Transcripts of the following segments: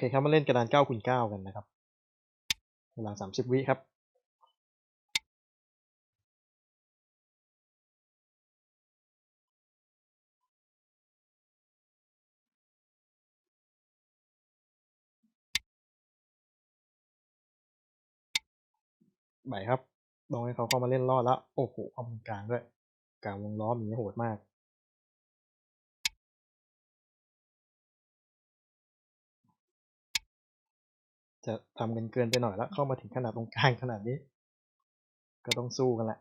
เคครับมาเล่นกระดาน9คูณ9กันนะครับ เวลา 30 วิครับใบครับลองให้เขาเข้ามาเล่นรอดแล้ว โอ้โหเอาตรงกลางด้วย กลางวงล้อมอย่างนี้โหดมาก จะทำกันเกินไปหน่อยแล้ว เข้ามาถึงขนาดตรงกลางขนาดนี้ ก็ต้องสู้กันแหละ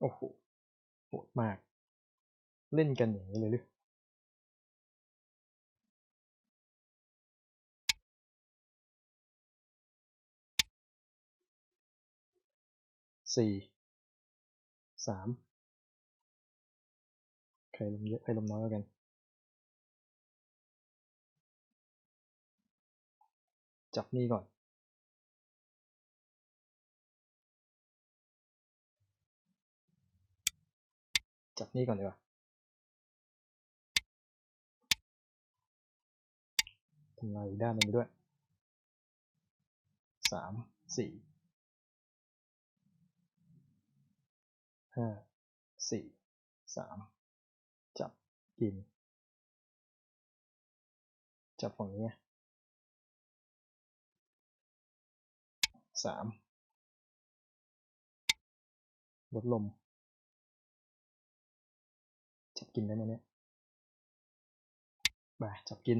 โอ้โหโหดมาก เล่นกันอย่างนี้เลยหรือ สี่สามใครลมเยอะใครลมน้อยกัน จับนี่ก่อนจับนี่ก่อนดีกว่าทำลายด้านหนึ่งด้วยสามสี่ ห้าสี่สามจับกิน จับฝั่งนี้สามลดลม จับกินได้ไหมเนี่ยไปจับกิน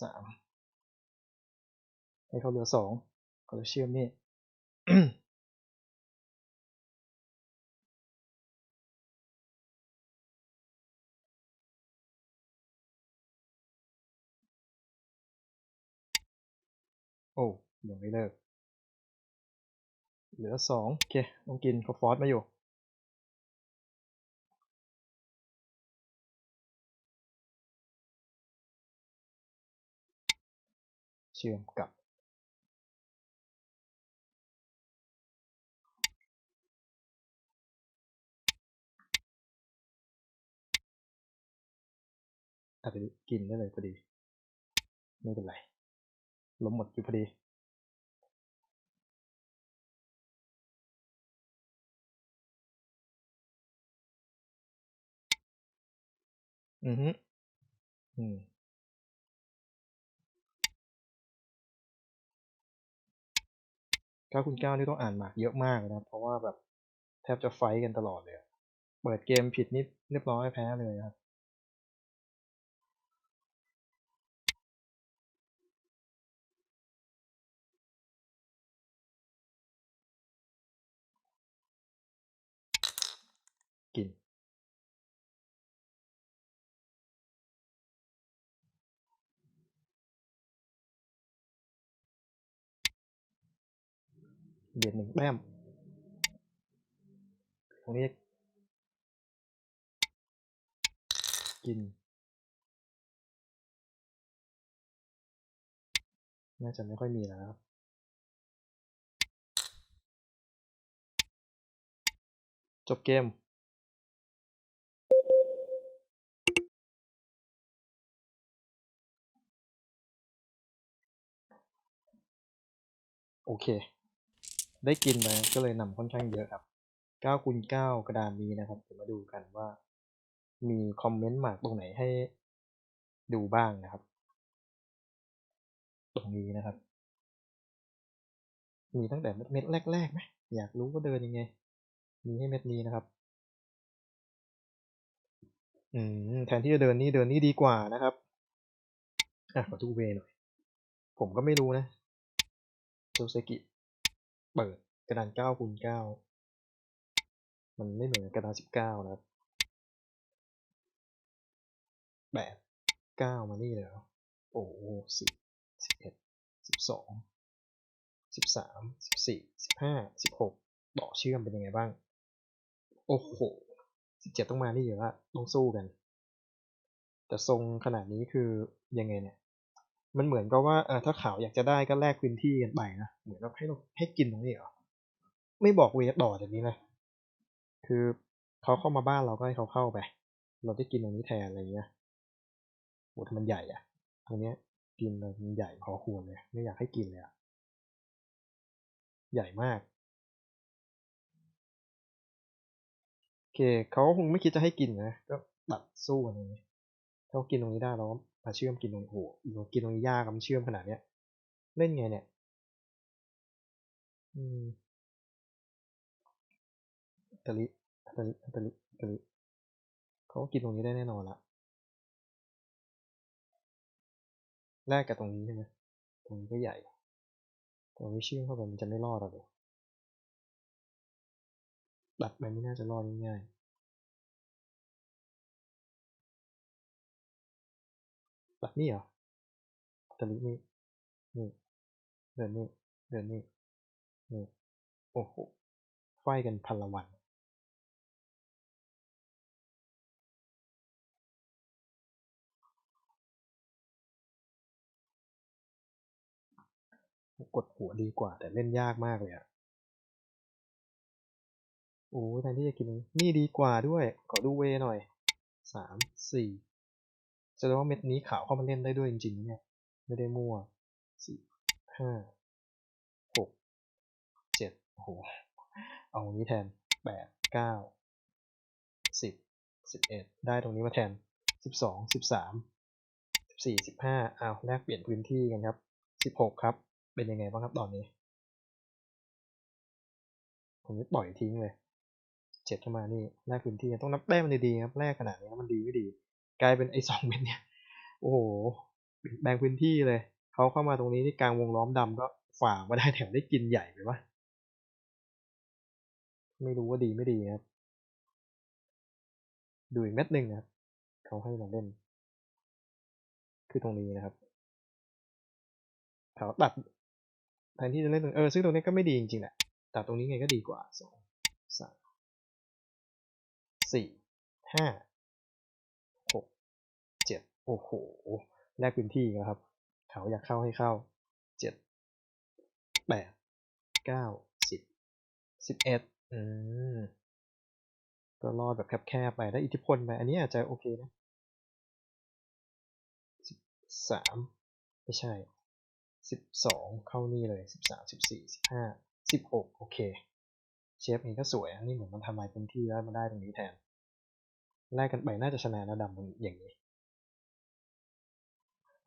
สามให้เขาเหลือสองก็จะเชื่อมนี่ โอ้ยังไม่เลิก เหลือสองโอเคต้องกินเขาฟอสมาอยู่ เชื่อมกับ อาจจะกินได้เลยพอดี ไม่เป็นไรล้มหมดอยู่พอดี อือฮึอืมก้าคูณเก้านี่ต้องอ่านหมากเยอะมากเลยนะเพราะว่าแบบแทบจะไฟกันตลอดเลย เปิดเกมผิดนี่เรียบร้อยแพ้เลยครับ เบียดหนึ่งแต้มตรงนี้กิน น่าจะไม่ค่อยมีแล้วครับจบเกม โอเค ได้กินไปก็เลยนำค่อนข้างเยอะครับ9คูณ9กระดานนี้นะครับเดี๋ยวมาดูกันว่า มีคอมเมนต์หมากตรงไหนให้ดูบ้างนะครับ ตรงนี้นะครับ มีตั้งแต่เม็ดแรกๆไหมอยากรู้ว่าเดินยังไง มีให้เม็ดนี้นะครับ อืมแทนที่จะเดินนี่เดินนี่ดีกว่านะครับอะขอดูเวหน่อย ผมก็ไม่รู้นะโจเซกิ เปิดกระดานเก้าคูณเก้ามันไม่เหมือนกระดานสิบเก้านะครับแปดเก้ามานี่เลยเหรอโอ้สิบสิบเอ็ดสิบสองสิบสามสิบสี่สิบห้าสิบหกต่อเชื่อมเป็นยังไงบ้าง โอ้โหสิบเจ็ดต้องมานี่อยู่ละต้องสู้กัน แต่ทรงขนาดนี้คือยังไงเนี่ย มันเหมือนกับว่าเออถ้าขาวอยากจะได้ก็แลกพื้นที่กันไปนะ เหมือนกับให้เราให้กินตรงนี้เหรอ ไม่บอกเวต่อจากนี้เลยคือเขาเข้ามาบ้านเราก็ให้เขาเข้าไป เราได้กินตรงนี้แทนอะไรเงี้ยโหถ้ามันใหญ่อะตรงเนี้ยกินมันใหญ่พอควรเลย ไม่อยากให้กินเลยอะใหญ่มากโอเคเขาคงไม่คิดจะให้กินนะ ก็ตัดสู้กันเลยถ้ากินตรงนี้ได้เราก็ มาเชื่อมกินตรงโอ้กินตรงนี้ยากมันเชื่อมขนาดเนี้ย เล่นไงเนี่ย อืมอัตลิอัตลิอัตลิอัตลิเขากินตรงนี้ได้แน่นอนละแลกกับตรงนี้ใช่ไหมตรงนี้ก็ใหญ่ ตรงนี้เชื่อมเข้าไปมันจะไม่รอดหรอกดัดไปไม่น่าจะรอดง่าย ๆดัดนี่เหรออัตลินี่นี่เดินนี่เดินนี่นี่โอ้โหไฟกันพันละวันกดหัวดีกว่า แต่เล่นยากมากเลยอะโอ้แทนที่จะกินนี่ดีกว่าด้วย ขอดูเวหน่อยสามสี่ ดงว่าเม็ดนี้ขาวเข้ามาเล่นได้ด้วยจริงๆเนี่ย ไม่ได้มั่วสี่ห้าหกเจ็ดโอ้โห เอาตรงนี้แทนแปดเก้าสิบสิบเอ็ดได้ตรงนี้มาแทนสิบสองสิบสามสิบสี่สิบห้าเอาแลกเปลี่ยนพื้นที่กันครับสิบหกครับ เป็นยังไงบ้างครับตอนนี้ ผมจะปล่อยทิ้งเลยเจ็ดเข้ามานี่แลกพื้นที่ต้องนับแต้มมันดีๆครับแลกขนาดนี้มันดีไม่ดี กลายเป็นไอ้สองเม็ดเนี่ย โอ้โหแบ่งพื้นที่เลยเขาเข้ามาตรงนี้ที่กลางวงล้อมดำก็ฝ่ามาได้แถมได้กินใหญ่ไปวะไม่รู้ว่าดีไม่ดีครับ ดูอีกเม็ดหนึ่งนะครับเขาให้เราเล่น คือตรงนี้นะครับเขาตัดแทนที่จะเล่นตรงเออซึ่งตรงนี้ก็ไม่ดีจริงๆแหละตัดตรงนี้ไงก็ดีกว่าสองสามสี่ห้า โอ้โห แลกพื้นที่แล้วครับ เขาอยากเข้าให้เข้าเจ็ดแปดเก้าสิบสิบเอ็ดอืมก็รอดแบบแคบๆไปได้อิทธิพลไปอันนี้อาจจะโอเคนะสิบสามไม่ใช่สิบสองเข้านี่เลยสิบสามสิบสี่สิบห้าสิบหกโอเค เชฟเองก็สวยอันนี้เหมือนมันทำลายพื้นที่แล้วมาได้ตรงนี้แทนแลกกันไปน่าจะชนะระดับอย่างนี้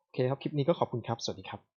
โอเคครับ คลิปนี้ก็ขอบคุณครับ สวัสดีครับ